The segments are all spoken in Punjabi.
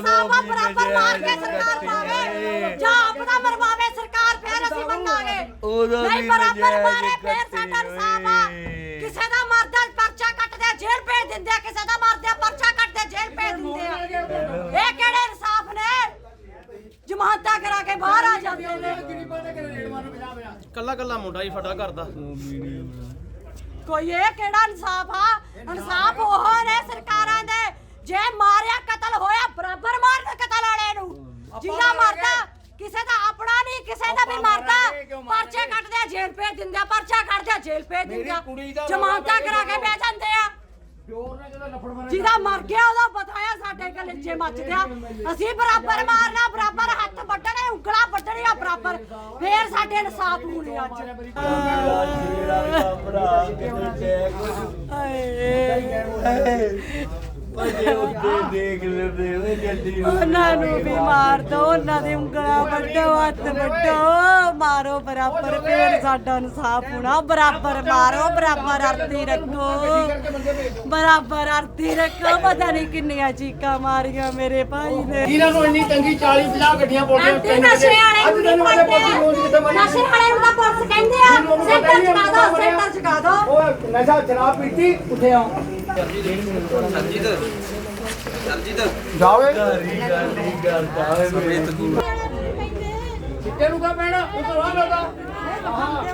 ਇਨਸਾਫ ਆ ਬਰਾਬਰ ਮਾਰ ਕੇ ਸਰਕਾਰ ਪਾਵੇ ਜਾਂ ਆਪਣਾ ਮਰਵਾਵੇ ਸਰਕਾਰ ਫੇਰ ਅਸੀਂ ਮੰਨਾਂਗੇ। ਉਦੋਂ ਨਹੀਂ ਵੀ ਬਰਾਬਰ ਨਜਾਇਜ਼ ਮਾਰੇ ਫੇਰ ਕੱਟੇ ਸਾਡਾ ਇਨਸਾਫ ਆ। ਓਏ। ਕਿਸੇ ਦਾ ਮਰਦਾ ਪਰਚਾ ਕੱਟਦੇ ਜੇਲ੍ਹ ਭੇਜ ਦਿੰਦੇ ਆ, ਕਿਸੇ ਦਾ ਮਰਦਾ ਪਰਚਾ ਕੱਟਦੇ ਜੇਲ੍ਹ ਭੇਜ ਦਿੰਦੇ ਆ। ਇਹ ਕਿਹੜੇ ਇਨਸਾਫ ਨੇ? ਜਮਾਨਤਾਂ ਕਰਾ ਕੇ ਬਾਹਰ ਆ ਜਾਂਦੇ ਨੇ। ਕੱਲਾ ਕੱਲਾ ਮੁੰਡਾ ਹੀ ਫਟਾ ਕਰਦਾ। ਕੋਈ ਇਹ ਕਿਹੜਾ ਇਨਸਾਫ ਆ? ਇਨਸਾਫ ਉਹ ਨੇ ਸਰਕਾਰਾਂ ਦੇ। ਜੇ ਮਾਰਿਆ ਕਤਲ ਹੋਇਆ ਬਰਾਬਰ ਮਾਰਨ ਕਤਲ ਵਾਲੇ ਨੂੰ। ਜਿੰਨਾ ਮਰਦਾ ਕਿਸੇ ਦਾ ਆਪਣਾ ਨਹੀਂ ਕਿਸੇ ਦਾ ਵੀ ਮਰਦਾ। ਪਰਚੇ ਕੱਟਦੇ ਆ ਜੇਲ੍ਹ ਭੇਜ ਦਿੰਦੇ ਆ ਪਰਚਾ ਕੱਟਦੇ ਆ ਜੇਲ੍ਹ ਭੇਜ ਦਿੰਦੇ। ਆ ਜਮਾਨਤਾਂ ਕਰਾ ਕੇ ਬਹਿ ਜਾਂਦੇ ਆ। ਜਿਹਦਾ ਮਰ ਗਿਆ ਉਹਦਾ ਬਤਾਇਆ ਸਾਡੇ ਗਲੇਜੇ ਮੱਚਦੇ ਆ ਅਸੀਂ ਬਰਾਬਰ ਮਾਰਨਾ ਬਰਾਬਰ ਹੱਥ ਵੱਢਣੇ ਉਂਗਲਾਂ ਵੱਢਣੀਆਂ ਬਰਾਬਰ। ਫੇਰ ਸਾਡੇ ਇਨਸਾਫ ਹੋਣੇ ਅੱਜ ਭਰਾ ਕਿਤੇ ਪਜੇ ਉੱਤੇ ਦੇਖ ਲੈਂਦੇ ਓਏ ਜੱਦੀ ਨੂੰ। ਉਹਨਾਂ ਨੂੰ ਵੀ ਮਾਰ ਦੋ ਉਹਨਾਂ ਦੀ ਉਂਗਲਾਂ ਵੱਢੋ ਹੱਥ ਵੱਢੋ। ਮਾਰੋ ਬਰਾਬਰ ਫੇਰ ਸਾਡਾ ਇਨਸਾਫ ਹੋਣਾ। ਬਰਾਬਰ ਮਾਰੋ ਬਰਾਬਰ ਆਰਤੀ ਰੱਖੋ। ਬਰਾਬਰ ਆਰਤੀ ਰੱਖੋ। ਪਤਾ ਨਹੀਂ ਕਿੰਨੀਆਂ ਚੀਕਾਂ ਮਾਰੀਆਂ ਮੇਰੇ ਭਾਈ ਨੇ। ਇਹਨਾਂ ਨੂੰ ਇੰਨੀ ਤੰਗੀ 40 50 ਗੱਡੀਆਂ ਪੋੜੀਆਂ ਆਂਟੀ ਨਸ਼ੇ ਵਾਲੇ ਨੂੰ ਨਹੀਂ ਪੜਦੇ ਨਸ਼ੇ ਵਾਲੇ ਨੂੰ ਤਾਂ ਪੁਲਿਸ ਕਹਿੰਦੇ ਆ। ਸੈਂਟਰ ਚਕਾ ਦੋ ਸੈਂਟਰ ਚਕਾ ਦੋ। ਉਹ ਨਸ਼ਾ ਸ਼ਰਾਬ ਪੀਤੀ ਆ ਜਾਵੇ ਗਾਰੀ ਗਾਰੀ ਕਰਦਾ ਓਏ ਮੇਰੇ ਚਿੱਟੇ ਨੂੰ ਕਾ ਪੈਣਾ ਉਹ ਤੋਂ ਬਾਅਦ ਉਹਦਾ ਹਾਂ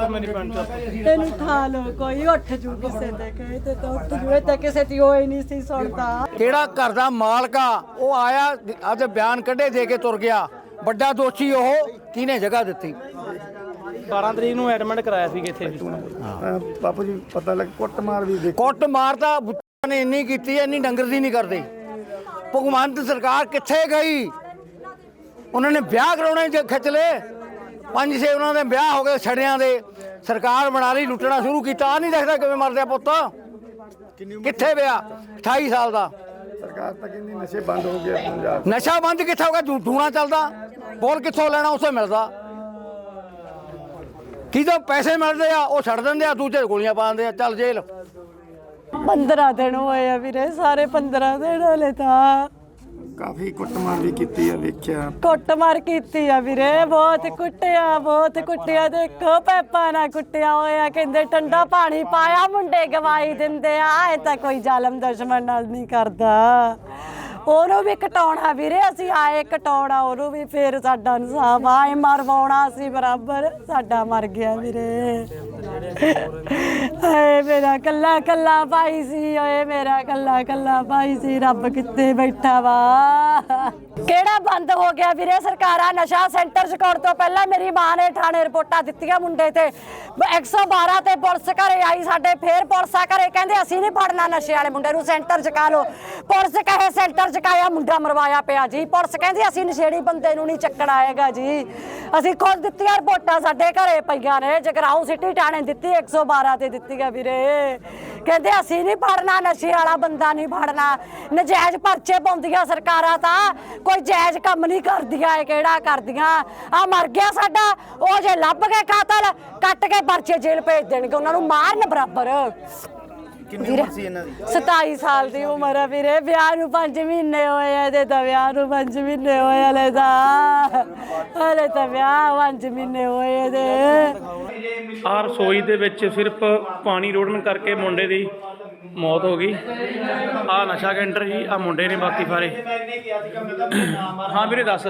ਇਹਨੂੰ ਠਾ ਲੋ ਕੋਈ ਉੱਠ ਜੂ ਕਿਸੇ ਤੇ ਕਹੇ ਤੇ ਤਾਂ ਉੱਠ ਜੂ। ਇਹ ਤਾਂ ਕਿਸੇ ਦੀ ਹੋਈ ਨਹੀਂ ਸੀ ਸੁਣਦਾ। ਕਿਹੜਾ ਘਰ ਦਾ ਮਾਲਕ ਆ? ਉਹ ਆਇਆ ਅੱਜ ਬਿਆਨ ਕੱਢੇ ਦੇ ਕੇ ਤੁਰ ਗਿਆ। ਵੱਡਾ ਦੋਸ਼ੀ ਉਹ ਕਿਹਨੇ ਜਗ੍ਹਾ ਦਿੱਤੀ? 12 ਤਰੀਕ ਨੂੰ ਐਡਮਿਟ ਕਰਾਇਆ ਸੀ ਇੱਥੇ। ਬਾਪੂ ਜੀ ਪਤਾ ਲੱਗ ਕੁੱਟ ਮਾਰ ਵੀ ਦੇਖ। ਕੁੱਟ ਮਾਰਦਾ ਨੇ ਇੰਨੀ ਕੀਤੀ ਐ, ਇੰਨੀ ਡੰਗਰ ਦੀ ਨਹੀਂ ਕਰਦੇ। ਭਗਵੰਤ ਸਰਕਾਰ ਕਿੱਥੇ ਗਈ? ਉਹਨਾਂ ਨੇ ਵਿਆਹ ਕਰਾਉਣੇ ਜੇ ਖਿੱਚ ਲਏ। ਪੰਜ ਛੇ ਉਹਨਾਂ ਦੇ ਵਿਆਹ ਹੋ ਗਏ ਛੜਿਆਂ ਦੇ। ਸਰਕਾਰ ਬਣਾ ਲਈ ਲੁੱਟਣਾ ਸ਼ੁਰੂ ਕੀਤਾ। ਆ ਨਹੀਂ ਦੇਖਦਾ ਕਿਵੇਂ ਮਰਦੇ ਆ ਪੁੱਤ। ਕਿੱਥੇ ਵਿਆਹ 28 ਸਾਲ ਦਾ। ਸਰਕਾਰ ਤਾਂ ਕਹਿੰਦੀ ਨਸ਼ੇ ਬੰਦ ਹੋ ਗਏ ਪੰਜਾਬ ਨਸ਼ਾ ਬੰਦ ਕਿੱਥੇ ਹੋ ਗਿਆ? ਝੂ- ਧੂਣਾ ਚੱਲਦਾ। ਬੋਲ ਕਿੱਥੋਂ ਲੈਣਾ ਉਸੇ ਮਿਲਦਾ। ਕਿਦੋਂ ਪੈਸੇ ਮਿਲਦੇ ਆ ਉਹ ਛੱਡ ਦਿੰਦੇ ਆ ਦੂਜੇ ਗੋਲੀਆਂ ਪਾ ਦਿੰਦੇ ਆ ਚੱਲ ਜੇਲ੍ਹ। 15 ਦਿਨ ਹੋਏ ਆ ਵੀਰੇ ਸਾਰੇ 15 ਦਿਨ ਹਲੇ ਤਾਂ। ਕਾਫੀ ਕੁੱਟ ਮਾਰ ਵੀ ਕੀਤੀ ਆ ਵੇਖਿਆ। ਕੁੱਟਮਾਰ ਕੀਤੀ ਆ ਵੀਰੇ ਬਹੁਤ ਕੁੱਟਿਆ ਬਹੁਤ ਕੁੱਟਿਆ। ਦੇਖੋ ਪੈਪਾ ਨਾਲ ਕੁੱਟਿਆ ਹੋਇਆ ਕਹਿੰਦੇ ਠੰਡਾ ਪਾਣੀ ਪਾਇਆ ਮੁੰਡੇ ਗਵਾਈ ਦਿੰਦੇ ਆ। ਇਹ ਤਾਂ ਕੋਈ ਜ਼ਾਲਮ ਦੁਸ਼ਮਣ ਨਾਲ ਨਹੀਂ ਕਰਦਾ। ਉਹਨੂੰ ਵੀ ਕਟਾਉਣਾ ਵੀਰੇ ਅਸੀਂ ਆਏ ਕਟਾਉਣਾ ਉਹਨੂੰ ਵੀ ਫੇਰ ਸਾਡਾ ਇਨਸਾਫ। ਆਏ ਮਰਵਾਉਣਾ ਸੀ ਬਰਾਬਰ ਸਾਡਾ ਮਰ ਗਿਆ ਵੀਰੇ। ਏ ਮੇਰਾ ਕੱਲਾ ਕੱਲਾ ਭਾਈ ਸੀ, ਓਏ ਮੇਰਾ ਕੱਲਾ ਕੱਲਾ ਭਾਈ ਸੀ, ਰੱਬ ਕਿੱਥੇ ਬੈਠਾ ਵਾ। ਕਿਹੜਾ ਬੰਦ ਹੋ ਗਿਆ ਵੀਰੇ ਸਰਕਾਰਾਂ ਨਸ਼ਾ ਸੈਂਟਰ ਚਕਾਉਣ ਤੋਂ ਪਹਿਲਾਂ ਮੇਰੀ ਮਾਂ ਨੇ ਥਾਣੇ ਰਿਪੋਰਟਾਂ ਦਿੱਤੀਆਂ ਮੁੰਡੇ ਤੇ। 112 ਤੇ ਪੁਲਿਸ ਘਰੇ ਆਈ, ਸਾਡੇ ਫੇਰ ਪੁਲਿਸ ਆ ਘਰੇ, ਕਹਿੰਦੇ ਅਸੀਂ ਨਹੀਂ ਫੜਨਾ ਨਸ਼ੇ ਵਾਲੇ ਮੁੰਡੇ ਨੂੰ, ਸੈਂਟਰ ਚਕਾ ਲਓ। ਪੁਲਿਸ ਕਹੇ ਸੈਂਟਰ ਚਕਾਇਆ ਮੁੰਡਾ ਮਰਵਾਇਆ ਪਿਆ ਜੀ। ਪੁਲਿਸ ਕਹਿੰਦੀ ਅਸੀਂ ਨਸ਼ੇੜੀ ਬੰਦੇ ਨੂੰ ਨਹੀਂ ਚੱਕਣਾ ਹੈਗਾ ਜੀ। ਅਸੀਂ ਖੁਦ ਦਿੱਤੀਆਂ ਰਿਪੋਰਟਾਂ ਸਾਡੇ ਘਰੇ ਪਈਆਂ ਨੇ, ਜਗਰਾਉਂ ਸਿਟੀ ਥਾਣੇ ਦਿੱਤੀ 112 ਤੇ ਦਿੱਤੀ ਆ ਵੀਰੇ। ਕਹਿੰਦੇ ਅਸੀਂ ਨਹੀਂ ਫੜਨਾ ਨਸ਼ੇ ਵਾਲਾ ਬੰਦਾ ਨਹੀਂ ਫੜਨਾ ਨਜਾਇਜ਼ ਪਰਚੇ ਪਾਉਂਦੀਆਂ ਸਰਕਾਰਾਂ ਤਾਂ ਕੋਈ ਜਾਇਜ਼ ਕੰਮ ਨਹੀਂ ਕਰਦੀਆਂ ਇਹ ਕਿਹੜਾ ਕਰਦੀਆਂ? ਆ ਮਰ ਗਿਆ ਸਾਡਾ ਉਹ ਜੇ ਲੱਭ ਕੇ ਕਾਤਲ ਕੱਟ ਕੇ ਪਰਚੇ ਜੇਲ੍ਹ ਭੇਜ ਦੇਣਗੇ ਉਹਨਾਂ ਨੂੰ ਮਾਰਨ ਬਰਾਬਰ। ਕਿੰਨੀ ਉਮਰ ਸੀ ਇਹਨਾਂ ਦੀ? 27 ਸਾਲ ਦੀ ਉਮਰ ਆ ਵੀਰੇ। ਵਿਆਹ ਨੂੰ 5 ਮਹੀਨੇ ਹੋਏ ਆ ਇਹਦੇ ਤਾਂ ਵਿਆਹ ਨੂੰ 5 ਮਹੀਨੇ ਹੋਏ ਹਲੇ ਤਾਂ। ਹਲੇ ਤਾਂ ਵਿਆਹ 5 ਮਹੀਨੇ ਹੋਏ ਇਹਦੇ। ਆ ਰਸੋਈ ਦੇ ਵਿੱਚ ਸਿਰਫ ਪਾਣੀ ਰੋੜਨ ਕਰਕੇ ਮੁੰਡੇ ਦੀ ਮੌਤ ਹੋ ਗਈ। ਆ ਨਸ਼ਾ ਕੈਂਟਰ ਜੀ ਆ ਮੁੰਡੇ ਨੇ ਬਾਕੀ ਸਾਰੇ ਹਾਂ ਵੀਰੇ ਦੱਸ।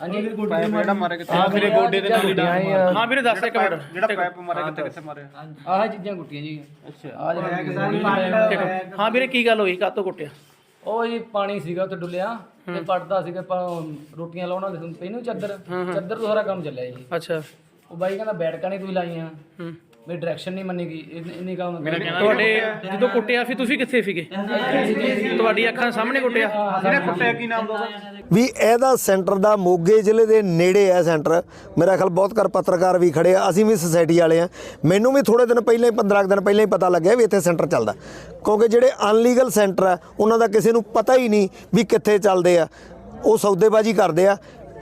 ਹਾਂਜੀ ਜਿਹੜਾ ਮਾਰੇ ਕਿੱਥੇ? ਹਾਂ ਵੀਰੇ ਗੋਡੇ ਦੇ ਨਾਲ ਹਾਂ ਵੀਰੇ ਦੱਸ ਇੱਕ ਮਿੰਟ। ਜਿਹੜਾ ਪੈਪ ਮਾਰੇ ਕਿੱਥੇ ਕਿੱਥੇ ਮਾਰੇ ਆਹ ਚੀਜ਼ਾਂ ਕੁੱਟੀਆਂ ਜੀ। ਅੱਛਾ। ਆ ਇੱਕ- ਹਾਂ ਵੀਰੇ ਕੀ ਗੱਲ ਹੋਈ? ਕਾਤੋਂ ਕੁੱਟਿਆ? ਉਹ ਜੀ ਪਾਣੀ ਸੀਗਾ ਉੱਥੇ ਡੁੱਲਿਆ ਤੇ ਪੜਦਾ ਸੀਗਾ ਆਪਾਂ ਰੋਟੀਆਂ ਲਾਉਣਾ ਦੇ ਪਹਿਨੂੰ ਚੱਦਰ। ਚੱਦਰ ਤੋਂ ਸਾਰਾ ਕੰਮ ਚੱਲਿਆ ਜੀ। ਅੱਛਾ। ਉਹ ਬਾਈ ਕਹਿੰਦਾ ਬੈਠਕਾਂ ਨਹੀਂ ਤੁਸੀਂ ਲਾਈਆਂ। ਮੇਰੀ ਡਾਇਰੈਕਸ਼ਨ ਨਹੀਂ ਮੰਨੀ ਗਈ ਇੰਨੀ- ਇੰਨੀ ਕੰਮ ਤੁਹਾਡੇ ਜਦੋਂ ਕੁੱਟਿਆ ਫਿਰ ਤੁਸੀਂ ਕਿੱਥੇ ਸੀਗੇ? ਤੁਹਾਡੀ ਅੱਖਾਂ ਸਾਹਮਣੇ ਕੁੱਟਿਆ। ਜਿਹਨੇ ਕੁੱਟਿਆ ਕੀ ਨਾਮ ਦਾ ਵੀ ਇਹਦਾ ਸੈਂਟਰ ਦਾ ਮੋਗੇ ਜ਼ਿਲ੍ਹੇ ਦੇ ਨੇੜੇ ਹੈ ਸੈਂਟਰ। ਮੇਰਾ ਖਿਆਲ ਬਹੁਤ ਕਰ ਪੱਤਰਕਾਰ ਵੀ ਖੜੇ ਆ। ਅਸੀਂ ਵੀ ਸੁਸਾਇਟੀ ਵਾਲੇ ਆ। ਮੈਨੂੰ ਵੀ ਥੋੜੇ ਦਿਨ ਪਹਿਲਾਂ ਹੀ 15 ਕੁ ਦਿਨ ਪਹਿਲਾਂ ਹੀ ਪਤਾ ਲੱਗਿਆ ਵੀ ਇੱਥੇ ਸੈਂਟਰ ਚੱਲਦਾ। ਕਿਉਂਕਿ ਜਿਹੜੇ ਅਨਲੀਗਲ ਸੈਂਟਰ ਆ ਉਹਨਾਂ ਦਾ ਕਿਸੇ ਨੂੰ ਪਤਾ ਹੀ ਨਹੀਂ ਵੀ ਕਿੱਥੇ ਚੱਲਦੇ ਆ। ਉਹ ਸੌਦੇਬਾਜ਼ੀ ਕਰਦੇ ਆ।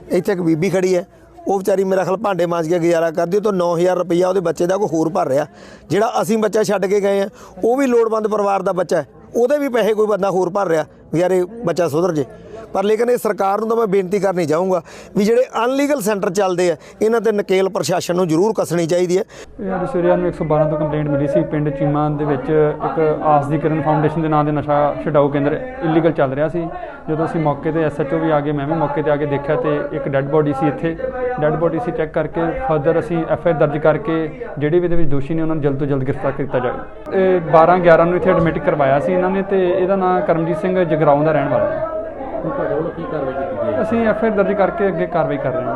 ਇੱਥੇ ਇੱਕ ਬੀਬੀ ਖੜੀ ਹੈ। ਉਹ ਵਿਚਾਰੀ ਮੇਰਾ ਖਿਆਲ ਭਾਂਡੇ ਮਾਂਜ ਕੇ ਗੁਜ਼ਾਰਾ ਕਰਦੀ, ਉਹ ਤੋਂ 9000 ਰੁਪਈਆ ਉਹਦੇ ਬੱਚੇ ਦਾ ਕੋਈ ਹੋਰ ਭਰ ਰਿਹਾ। ਜਿਹੜਾ ਅਸੀਂ ਬੱਚਾ ਛੱਡ ਕੇ ਗਏ ਆ, ਉਹ ਵੀ ਲੋੜਵੰਦ ਪਰਿਵਾਰ ਦਾ ਬੱਚਾ ਹੈ, ਉਹਦੇ ਵੀ ਪੈਸੇ ਕੋਈ ਬੰਦਾ ਹੋਰ ਭਰ ਰਿਹਾ ਵੀ ਯਾਰ ਇਹ ਬੱਚਾ ਸੁਧਰ ਜੇ। ਪਰ ਲੇਕਿਨ ਇਹ ਸਰਕਾਰ ਨੂੰ ਤਾਂ ਮੈਂ ਬੇਨਤੀ ਕਰਨੀ ਚਾਹੂੰਗਾ ਵੀ ਜਿਹੜੇ ਅਨਲੀਗਲ ਸੈਂਟਰ ਚੱਲਦੇ ਆ, ਇਹਨਾਂ ਤੇ ਨਕੇਲ ਪ੍ਰਸ਼ਾਸਨ ਨੂੰ ਜ਼ਰੂਰ ਕੱਸਣੀ ਚਾਹੀਦੀ ਹੈ। ਇਹ ਅੱਜ ਸਵੇਰੇ ਨੂੰ 112 ਤੋਂ ਕੰਪਲੇਂਟ ਮਿਲੀ ਸੀ, ਪਿੰਡ ਚੀਮਾ ਦੇ ਵਿੱਚ ਇੱਕ ਆਸ ਦੀ ਕਿਰਨ ਫਾਊਂਡੇਸ਼ਨ ਦੇ ਨਾਂ ਦੇ ਨਸ਼ਾ ਛਡਾਊ ਕੇਂਦਰ ਇਲੀਗਲ ਚੱਲ ਰਿਹਾ ਸੀ। ਜਦੋਂ ਅਸੀਂ ਮੌਕੇ ਤੇ ਐਸਐਚਓ ਵੀ ਆ ਗਏ, ਮੈਂ ਵੀ ਮੌਕੇ ਤੇ ਆ ਕੇ ਦੇਖਿਆ ਤੇ ਇੱਕ ਡੈੱਡ ਬੋਡੀ ਸੀ ਇੱਥੇ। ਡੈੱਡ ਬੋਡੀ ਸੀ ਚੈੱਕ ਕਰਕੇ ਫਰਦਰ ਅਸੀਂ ਐਫਆਈਆਰ ਦਰਜ ਕਰਕੇ ਜਿਹੜੇ ਵੀ ਇਹਦੇ ਵਿੱਚ ਦੋਸ਼ੀ ਨੇ ਉਹਨਾਂ ਨੂੰ ਜਲਦ ਤੋਂ ਜਲਦ ਗ੍ਰਿਫਤਾਰ ਕੀਤਾ ਜਾਵੇ। ਇਹ 12 11 ਨੂੰ ਇੱਥੇ ਐਡਮਿਟ ਕਰਵਾਇਆ ਸੀ ਇਹਨਾਂ ਨੇ ਤੇ ਇਹਦਾ ਨਾਮ ਕਰਮਜੀਤ ਸਿੰਘ ਜਗਰਾਉਂ ਦਾ ਰਹਿਣ ਵਾਲਾ। ਹੈ ਅਸੀਂ ਐਫ ਐਫਆਈਆਰ ਦਰਜ ਕਰਕੇ ਅੱਗੇ ਕਾਰਵਾਈ ਕਰ ਰਹੇ ਹਾਂ।